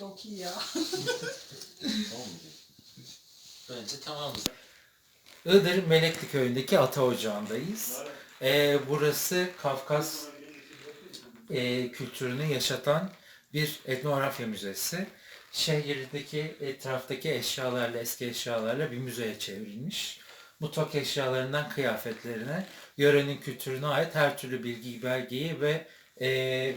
Çok iyi ya. Bence tamamız. Iğdır'ın Melekli köyündeki ata ocağındayız. Ee, burası Kafkas e, kültürünü yaşatan bir etnografya müzesi. Şehirdeki etraftaki eşyalarla, eski eşyalarla bir müzeye çevrilmiş. Mutfak eşyalarından kıyafetlerine, yörenin kültürüne ait her türlü bilgi, belgeyi ve e,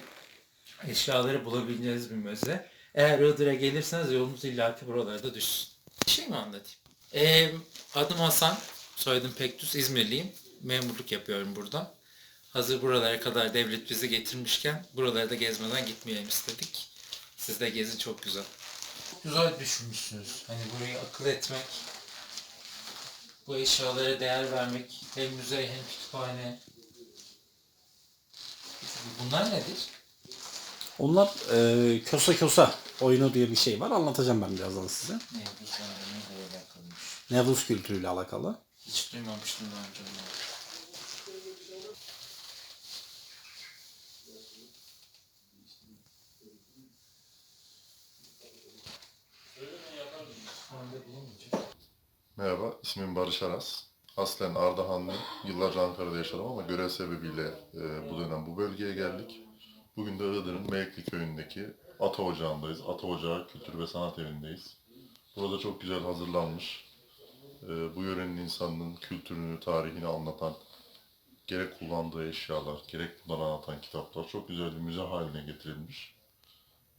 eşyaları bulabileceğiniz bir müze. Eğer Iğdır'a gelirseniz yolunuz illaki buralarda düşsün. Bir şey mi anlatayım? Ee, adım Hasan, soyadım Pektus, İzmirliyim. Memurluk yapıyorum burada. Hazır buralara kadar devlet bizi getirmişken buraları da gezmeden gitmeyelim istedik. Siz de gezin çok güzel. Güzel düşünmüşsünüz. Hani burayı akıl etmek, bu eşyalara değer vermek, hem müze hem kütüphane. Bunlar nedir? Onlar e, Kösa Kösa oyunu diye bir şey var. Anlatacağım ben birazdan size. Neyle alakalıymış? Nevruz kültürüyle alakalı. Hiç duymamıştım daha önce bunu. Merhaba, ismim Barış Aras. Aslen Ardahanlı. Yıllarca Ankara'da yaşadım ama görev sebebiyle e, bu dönem bu bölgeye geldik. Bugün de Iğdır'ın Meyekli köyündeki Ata Ocağı'ndayız. Ata Ocağı Kültür ve Sanat Evi'ndeyiz. Burada çok güzel hazırlanmış. e, bu yörenin insanının kültürünü, tarihini anlatan gerek kullandığı eşyalar, gerek bunları anlatan kitaplar çok güzel bir müze haline getirilmiş.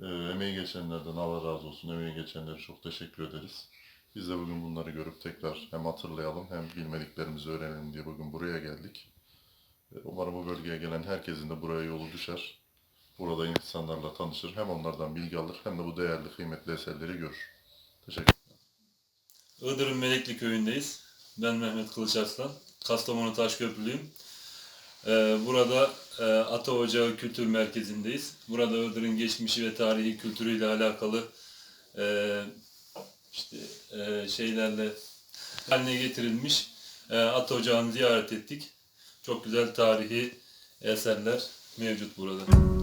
E, emeği geçenlerden Allah razı olsun. Emeği geçenlere çok teşekkür ederiz. Biz de bugün bunları görüp tekrar hem hatırlayalım hem bilmediklerimizi öğrenelim diye bugün buraya geldik. E, Umarım bu bölgeye gelen herkesin de buraya yolu düşer. Burada insanlarla tanışır. Hem onlardan bilgi alır hem de bu değerli, kıymetli eserleri görür. Teşekkür Iğdır'ın Melekli köyündeyiz. Ben Mehmet Kılıç Arslan. Kastamonu Taşköprülüyüm. Ee, burada e, Ata Ocağı Kültür Merkezi'ndeyiz. Burada Iğdır'ın geçmişi ve tarihi kültürüyle alakalı e, işte e, şeylerle haline getirilmiş e, Ata Ocağı'nı ziyaret ettik. Çok güzel tarihi eserler mevcut burada.